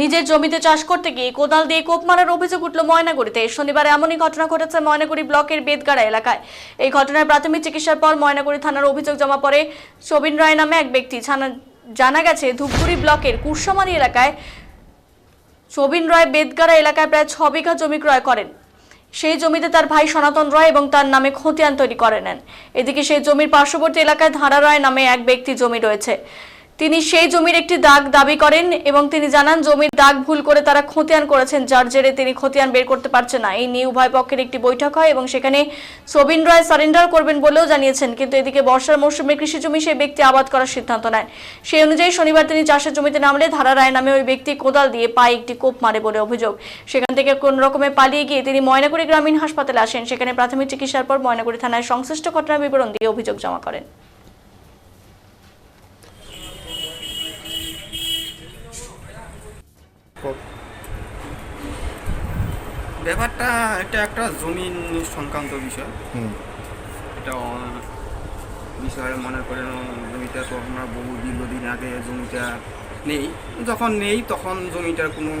নিজের জমিতে চাষ করতে গিয়ে কোদাল দিয়ে কোপ মারার অভিযোগ উঠল ময়নাগুড়িতে। শনিবার এমনই ঘটনা ঘটেছে ময়নাগুড়ি ব্লকের বেদগাড়া এলাকায়। এই ঘটনায় প্রাথমিক চিকিৎসার পর ময়নাগুড়ি থানার অভিযোগ জমা পড়ে সবিন রায় নামে এক ব্যক্তি। জানা গেছে, ধূপগুড়ি ব্লকের কুরসামারি এলাকায় সবিন রায় বেদগাড়া এলাকায় প্রায় ছ বিঘা জমি ক্রয় করেন। সেই জমিতে তার ভাই সনাতন রায় এবং তার নামে খতিয়ান তৈরি করে নেন। এদিকে সেই জমির পার্শ্ববর্তী এলাকায় ধারা রায় নামে এক ব্যক্তি জমি রয়েছে। তিনি সেই জমির একটি দাগ দাবি করেন এবং তিনি জানান, জমির দাগ ভুল করে তারা খতিয়ান করেছেন, যার জেরে তিনি খতিয়ান বের করতে পারছেন না। এই নিয়ে উভয় পক্ষের একটি বৈঠক হয় এবং সেখানে সবিন রায় সারেন্ডার করবেন বলেও জানিয়েছেন, কিন্তু এদিকে বর্ষার মৌসুমে কৃষি জমি সেই ব্যক্তি আবাদ করার সিদ্ধান্ত নেন। সেই অনুযায়ী শনিবার তিনি চাষের জমিতে নামলে ধারা রায় নামে ওই ব্যক্তি কোদাল দিয়ে পায়ে একটি কোপ মারে বলে অভিযোগ। সেখান থেকে কোন রকমে পালিয়ে গিয়ে তিনি ময়নাগুড়ি গ্রামীণ হাসপাতালে আসেন। সেখানে প্রাথমিক চিকিৎসার পর ময়নাগুড়ি থানায় সংশ্লিষ্ট ঘটনার বিবরণ দিয়ে অভিযোগ জমা করেন। ব্যাপারটা এটা একটা জমিন সংক্রান্ত বিষয়। এটা বিষয়ে মনে করেন জমিটা তো আমরা বহু দীর্ঘদিন আগে জমিটা নেই। যখন নেই তখন জমিটার কোনো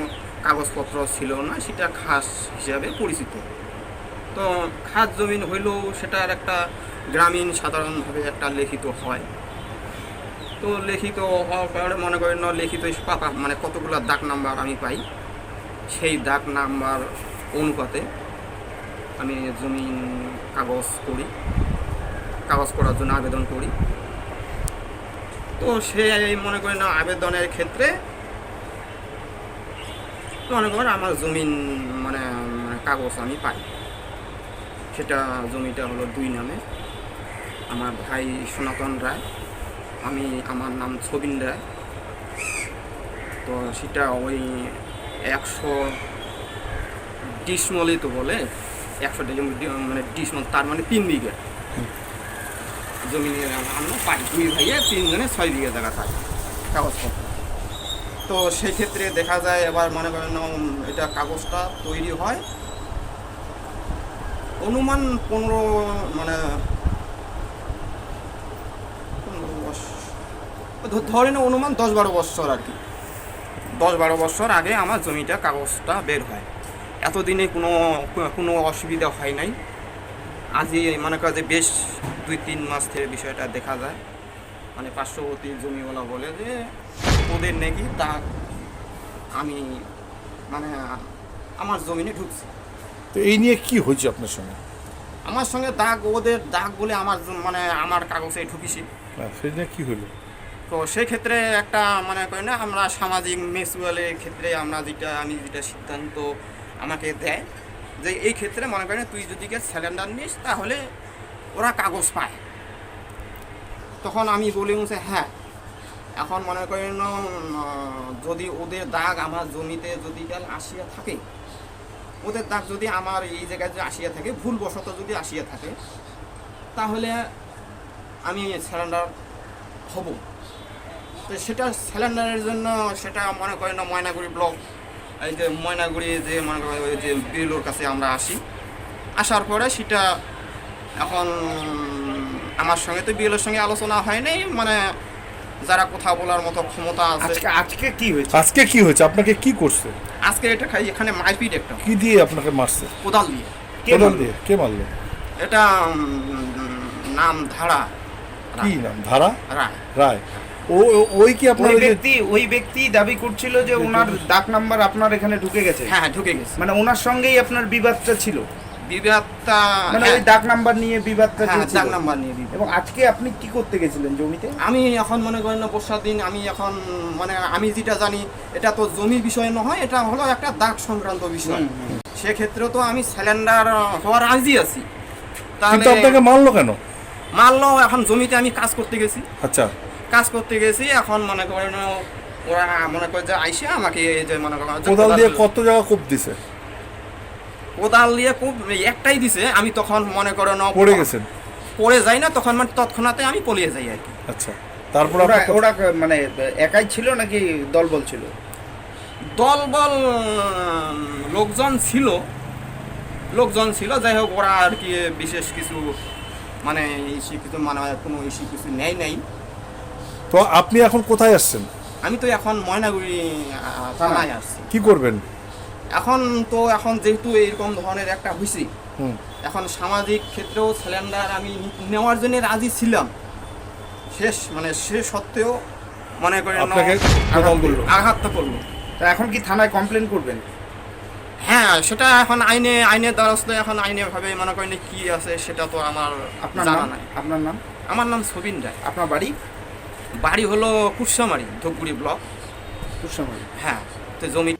কাগজপত্র ছিল না সেটা খাস হিসাবে পরিচিত। তো খাস জমিন হইলেও সেটার একটা গ্রামীণ সাধারণভাবে একটা লিখিত হয়। তো লিখিত হওয়ার কারণে মনে করেন না লিখিত পাতা মানে কতগুলো দাগ নাম্বার আমি পাই সেই দাগ নাম্বার অনুপাতে আমি জমিন, কাগজ করি। কাগজ করার জন্য আবেদন করি। তো সে মনে করেন আবেদনের ক্ষেত্রে মনে করেন আমার জমিন মানে মানে কাগজ আমি পাই। সেটা জমিটা হলো দুই নামে। আমার ভাই সনাতন রায়, আমি, আমার নাম ছবিন রায়। তো সেটা ওই একশো ডিসমলই তো বলে, একশো ডি- ডি- মানে ডিসমল, তার মানে তিন বিঘা। জমিনের আমরা পাই দুই ভাইয়ে তিনজনে ছয় বিঘা জায়গা থাকে, কাগজপত্র। তো সেই ক্ষেত্রে দেখা যায় এবার মনে করেন এটা কাগজটা তৈরি হয়। অনুমান পনেরো মানে ধরে অনুমান দশ বারো বছর আর কি। দশ বারো বছর আগে আমার জমিটা কাগজটা বের হয়। এতদিনে কোনো কোনো অসুবিধা হয় নাই। আজই মনে করা যে বেশ দুই তিন মাস থেকে বিষয়টা দেখা যায়। মানে পার্শ্ববর্তী জমিওয়ালা বলে যে ওদের নাকি দাগ আমি মানে আমার জমিনে ঢুকছি। তো এই নিয়ে কি হয়েছে আপনার সঙ্গে? আমার সঙ্গে দাগ ওদের দাগ বলে আমার মানে আমার কাগজে ঢুকিছি। হ্যাঁ, সেই নিয়ে কি হলো? তো সেই ক্ষেত্রে একটা মানে করি না আমরা সামাজিক মেসুয়ালের ক্ষেত্রে আমরা যেটা আমি যেটা সিদ্ধান্ত আমাকে দেয় যে এই ক্ষেত্রে মনে করেন তুই যদি কে সিলিন্ডার নিস, তাহলে ওরা কাগজ পায়। তখন আমি বলি যে হ্যাঁ। এখন মনে করেন যদি ওদের দাগ আমার জমিতে যদি কাল আসিয়া থাকে, ওদের দাগ যদি আমার এই জায়গায় যদি আসিয়া থাকে, ভুলবশত যদি আসিয়া থাকে, তাহলে আমি সিলিন্ডার হব। তো সেটা সিলিন্ডারের জন্য, সেটা মনে করেন ময়নাগুড়ি ব্লক এই যে ময়নাগুড়ি যে মনে করেন ওই যে বিএলওর কাছে আমরা আসি আসার পরে সেটা এখন আমার সঙ্গে তো বিএলওর সঙ্গে আলোচনা হয়নি মানে যারা কথা বলার মতো ক্ষমতা আছে। আজকে আজকে কি হয়েছে? আজকে কি হয়েছে? আপনাকে কি করছে? আজকে এটা খাই এখানে মারপিট একটা। কি দিয়ে আপনাকে মারছে? কোদাল দিয়ে। কে কোদাল দিয়ে কে মারলো? এটা নাম ধারা। কি নাম? ধারা? রায়। রায়। ওই কি আপনার ওই ব্যক্তি ওই ব্যক্তি দাবি করছিল যে ওনার ডাক নাম্বার আপনার এখানে ঢুকে গেছে? হ্যাঁ ঢুকে গেছে। মানে ওনার সঙ্গেই আপনার বিবাদটা ছিল? বিবাদটা মানে হ্যাঁ, ওই ডাক নাম্বার নিয়ে বিবাদটা হ্যাঁ ডাক নাম্বার নিয়ে বিবাদ। এবং আজকে আপনি কি করতে গেছিলেন জমিতে? আমি এখন মনে করেন না বর্ষার দিন আমি এখন মানে আমি যেটা জানি এটা তো জমি বিষয় নয় এটা হলো একটা দাগ সংক্রান্ত বিষয়। সেক্ষেত্রে তো আমি সিলিন্ডার হওয়ার রাজি আছি। কিন্তু তাহলে আপনাকে মারলো কেন? মানলো এখন জমিতে আমি কাজ করতে গেছি। আচ্ছা। কাজ করতে গেছি এখন মনে করেন ওরা মনে করে যে আইসে আমাকে এই যে মনে করেন কোদাল দিয়ে কত জায়গা কোপ দিছে? কোদাল দিয়ে খুব একটাই দিছে আমি তখন মনে করেন পড়ে গেছেন? পড়ে যাই না তখন মানে তৎক্ষণাতে আমি পলিয়ে যাই আর কি। আচ্ছা তারপর ওরা মানে একাই ছিল নাকি দলবল ছিল? দলবল লোকজন ছিল লোকজন ছিল যাই হোক ওরা আর কি বিশেষ কিছু মানে কিছু মানে কোনো ইসি কিছু নেয় নাই। তো আপনি এখন কোথায় আসছেন? আমি তো এখন ময়নাগুড়ি থানায় আসছি। কি করবেন? এখন তো এখন যেহেতু এরকম ধরনের একটা হয়েছে এখন সামাজিক ক্ষেত্রেও সিলিন্ডার আমি নেওয়ার জন্য রাজি ছিলাম। শেষ মানে সে সত্ত্বেও মনে করেন। আঘাতটা করল তা এখন কি থানায় কমপ্লেন করবেন? হ্যাঁ সেটা এখন আইনে আইনের দ্বারস্থ এখন আইনে ভাবে মনে করেন কি আছে সেটা তো আমার আপনার জানা নাম? নাই। আপনার নাম? আমার নাম সবিন রায়। আপনার বাড়ি? বাড়ি হলো কুরসামারি ধূপগুড়ি ব্লক। কুসামারি হ্যাঁ তো জমি